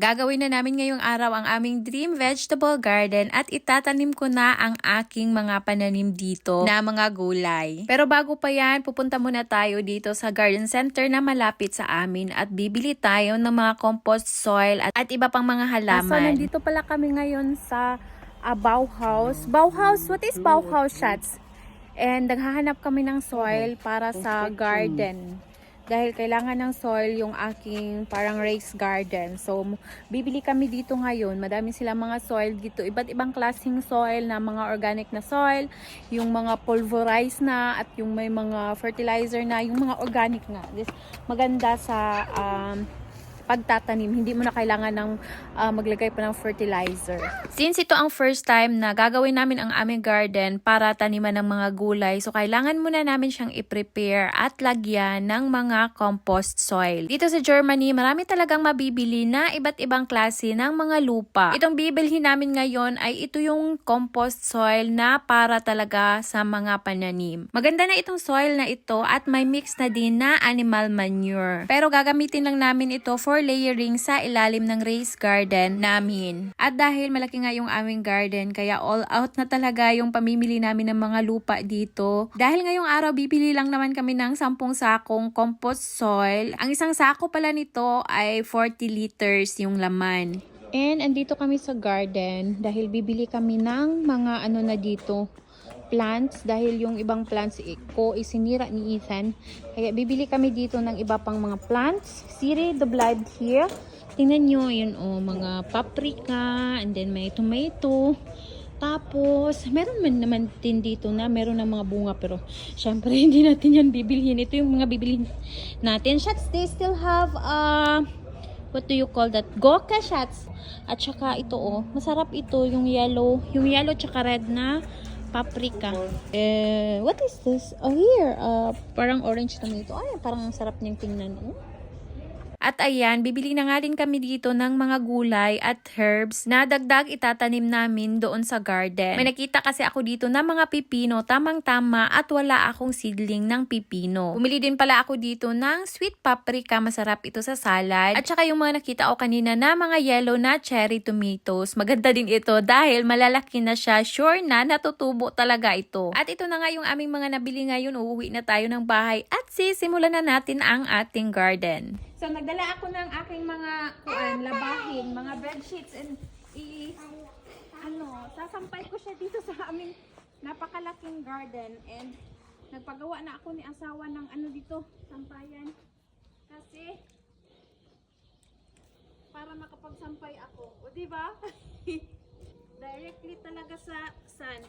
Gagawin na namin ngayong araw ang aming dream vegetable garden at itatanim ko na ang aking mga pananim dito na mga gulay. Pero bago pa yan, pupunta muna tayo dito sa garden center na malapit sa amin at bibili tayo ng mga compost soil at, at iba pang mga halaman. So, nandito pala kami ngayon sa uh, Bauhaus. Bauhaus, what is Bauhaus, Shats? And naghahanap kami ng soil para sa garden. Dahil kailangan ng soil yung aking parang raised garden. So, bibili kami dito ngayon. Madami silang mga soil dito. Iba't ibang klaseng soil na mga organic na soil. Yung mga pulverized na at yung may mga fertilizer na. Yung mga organic nga. This, maganda sa um, pagtatanim. Hindi mo na kailangan ng ah, maglagay pa ng fertilizer. Since ito ang first time na gagawin namin ang aming garden para taniman ng mga gulay, so kailangan muna namin siyang i-prepare at lagyan ng mga compost soil. Dito sa Germany, marami talagang mabibili na iba't ibang klase ng mga lupa. Itong bibilhin namin ngayon ay ito yung compost soil na para talaga sa mga pananim. Maganda na itong soil na ito at may mix na din na animal manure. Pero gagamitin lang namin ito for layering sa ilalim ng raised garden namin. At dahil malaki nga yung aming garden, kaya all out na talaga yung pamimili namin ng mga lupa dito. Dahil ngayong araw, bibili lang naman kami ng 10 sakong compost soil. Ang isang sako pala nito ay 40 liters yung laman. And andito kami sa garden dahil bibili kami ng mga ano na dito plants dahil yung ibang plants ko isinira ni Ethan. Kaya bibili kami dito ng iba pang mga plants. Siri the blood here. Tingnan nyo, yun oh, mga paprika and then may tomato. Tapos, meron man naman din dito na meron ng mga bunga pero syempre hindi natin yan bibilhin. Ito yung mga bibilhin natin. Shots, they still have uh, what do you call that? Goka shots. At saka ito oh, masarap ito yung yellow, yung yellow tsaka red na paprika. Eh, what is this? Oh, here, uh, parang orange tomato. Ay, parang ang sarap niyang tingnan. Oh. At ayan, bibili na nga din kami dito ng mga gulay at herbs na dagdag itatanim namin doon sa garden. May nakita kasi ako dito na mga pipino, tamang-tama at wala akong seedling ng pipino. Bumili din pala ako dito ng sweet paprika, masarap ito sa salad. At saka yung mga nakita ko kanina na mga yellow na cherry tomatoes. Maganda din ito dahil malalaki na siya. Sure na natutubo talaga ito. At ito na nga yung aming mga nabili ngayon. Uuwi na tayo ng bahay at sisimulan na natin ang ating garden. So, nagdala ako ng aking mga kuan, labahin, mga bedsheets and i ano, sasampay ko siya dito sa aming napakalaking garden and nagpagawa na ako ni asawa ng ano dito, sampayan. Kasi para makapagsampay ako. O di ba? Directly talaga sa sun.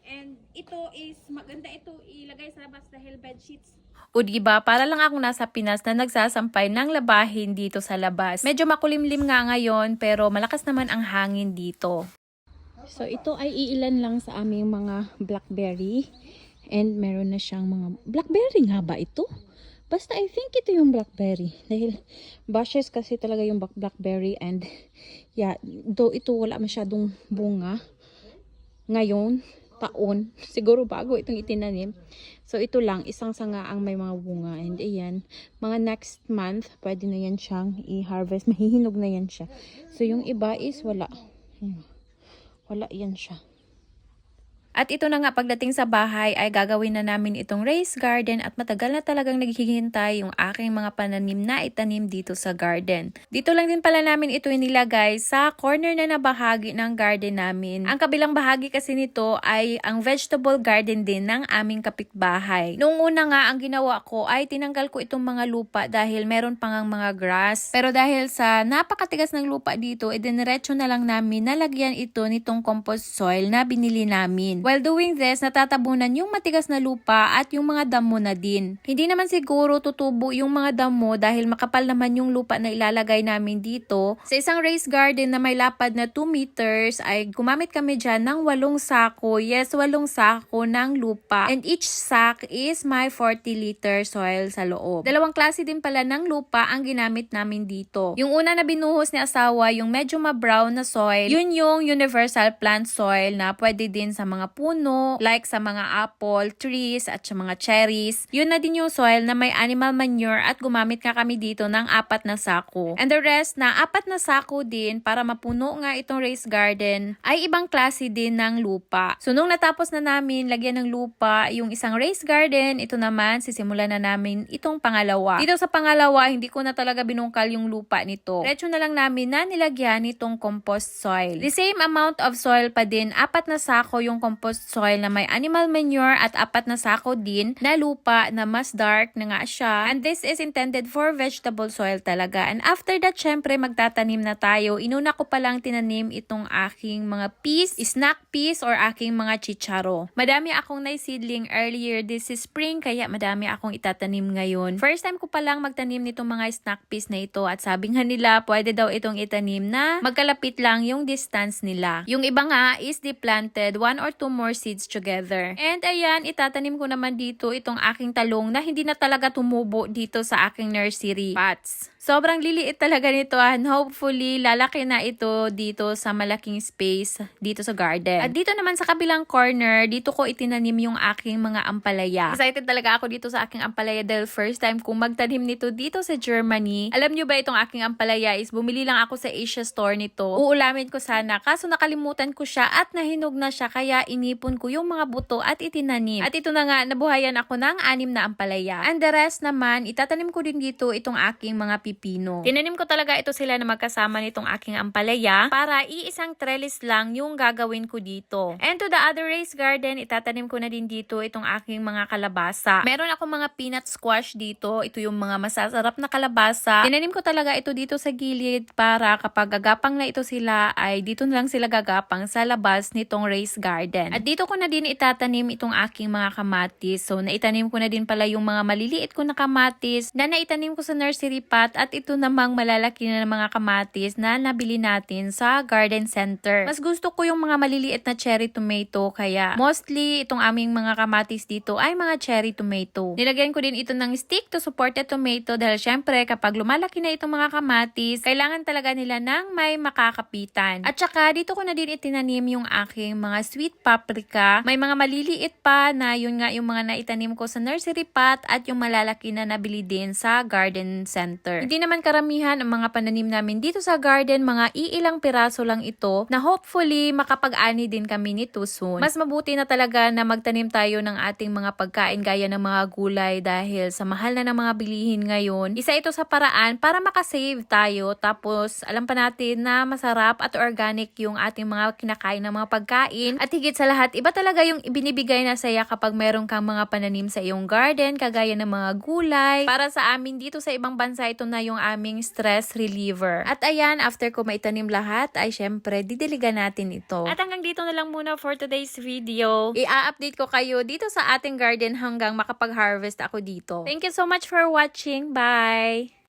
And ito is maganda ito ilagay sa labas dahil bedsheets O diba, para lang akong nasa Pinas na nagsasampay ng labahin dito sa labas. Medyo makulimlim nga ngayon, pero malakas naman ang hangin dito. So, ito ay iilan lang sa aming mga blackberry. And meron na siyang mga... Blackberry nga ba ito? Basta I think ito yung blackberry. Dahil bushes kasi talaga yung black- blackberry. And yeah, though ito wala masyadong bunga. Ngayon, taon. Siguro bago itong itinanim. So, ito lang. Isang sanga ang may mga bunga. And ayan, mga next month, pwede na yan siyang i-harvest. Mahihinog na yan siya. So, yung iba is wala. Wala yan siya. At ito na nga pagdating sa bahay ay gagawin na namin itong raised garden at matagal na talagang naghihintay yung aking mga pananim na itanim dito sa garden. Dito lang din pala namin ito inilagay sa corner na na bahagi ng garden namin. Ang kabilang bahagi kasi nito ay ang vegetable garden din ng aming kapitbahay. Noong una nga ang ginawa ko ay tinanggal ko itong mga lupa dahil meron pang ang mga grass. Pero dahil sa napakatigas ng lupa dito, idiniretso na lang namin nalagyan ito nitong compost soil na binili namin. While doing this, natatabunan yung matigas na lupa at yung mga damo na din. Hindi naman siguro tutubo yung mga damo dahil makapal naman yung lupa na ilalagay namin dito. Sa isang raised garden na may lapad na 2 meters ay gumamit kami dyan ng walong sako. Yes, walong sako ng lupa. And each sack is my 40 liter soil sa loob. Dalawang klase din pala ng lupa ang ginamit namin dito. Yung una na binuhos ni asawa, yung medyo ma-brown na soil, yun yung universal plant soil na pwede din sa mga puno, like sa mga apple trees at sa mga cherries. Yun na din yung soil na may animal manure at gumamit nga kami dito ng apat na sako. And the rest na apat na sako din para mapuno nga itong raised garden ay ibang klase din ng lupa. So nung natapos na namin lagyan ng lupa yung isang raised garden, ito naman sisimulan na namin itong pangalawa. Dito sa pangalawa, hindi ko na talaga binungkal yung lupa nito. Diretso na lang namin na nilagyan nitong compost soil. The same amount of soil pa din, apat na sako yung compost compost soil na may animal manure at apat na sako din na lupa na mas dark na nga siya. And this is intended for vegetable soil talaga. And after that, syempre magtatanim na tayo. Inuna ko palang tinanim itong aking mga peas, snack peas, or aking mga chicharo. Madami akong naisidling earlier this spring, kaya madami akong itatanim ngayon. First time ko palang magtanim nitong mga snack peas na ito at sabi nga nila, pwede daw itong itanim na magkalapit lang yung distance nila. Yung iba nga is deplanted 1 or 2 to more seeds together. And ayan, itatanim ko naman dito itong aking talong na hindi na talaga tumubo dito sa aking nursery pots. Sobrang liliit talaga nito and hopefully lalaki na ito dito sa malaking space dito sa garden. At dito naman sa kabilang corner, dito ko itinanim yung aking mga ampalaya. Excited talaga ako dito sa aking ampalaya dahil first time kong magtanim nito dito sa Germany. Alam nyo ba itong aking ampalaya is bumili lang ako sa Asia store nito. Uulamin ko sana kaso nakalimutan ko siya at nahinog na siya kaya inipon ko yung mga buto at itinanim. At ito na nga, nabuhayan ako ng anim na ampalaya. And the rest naman, itatanim ko din dito itong aking mga pipino. Tinanim ko talaga ito sila na magkasama nitong aking ampalaya para iisang trellis lang yung gagawin ko dito. And to the other raised garden, itatanim ko na din dito itong aking mga kalabasa. Meron ako mga peanut squash dito. Ito yung mga masasarap na kalabasa. Tinanim ko talaga ito dito sa gilid para kapag gagapang na ito sila ay dito na lang sila gagapang sa labas nitong raised garden. At dito ko na din itatanim itong aking mga kamatis. So naitanim ko na din pala yung mga maliliit ko na kamatis na naitanim ko sa nursery pot at ito namang malalaki na ng mga kamatis na nabili natin sa garden center. Mas gusto ko yung mga maliliit na cherry tomato kaya mostly itong aming mga kamatis dito ay mga cherry tomato. Nilagyan ko din ito ng stick to support the tomato dahil syempre kapag lumalaki na itong mga kamatis, kailangan talaga nila ng may makakapitan. At saka dito ko na din itinanim yung aking mga sweet paprika. May mga maliliit pa na yun nga yung mga naitanim ko sa nursery pot at yung malalaki na nabili din sa garden center. Hindi naman karamihan ang mga pananim namin dito sa garden, mga iilang piraso lang ito na hopefully makapag-ani din kami nito soon. Mas mabuti na talaga na magtanim tayo ng ating mga pagkain gaya ng mga gulay dahil sa mahal na ng mga bilihin ngayon. Isa ito sa paraan para makasave tayo tapos alam pa natin na masarap at organic yung ating mga kinakain ng mga pagkain at higit sa lahat iba talaga yung ibinibigay na saya kapag meron kang mga pananim sa iyong garden kagaya ng mga gulay. Para sa amin dito sa ibang bansa ito na yung aming stress reliever. At ayan, after ko maitanim lahat ay syempre didiligan natin ito. At hanggang dito na lang muna for today's video. I-update ko kayo dito sa ating garden hanggang makapag-harvest ako dito. Thank you so much for watching. Bye!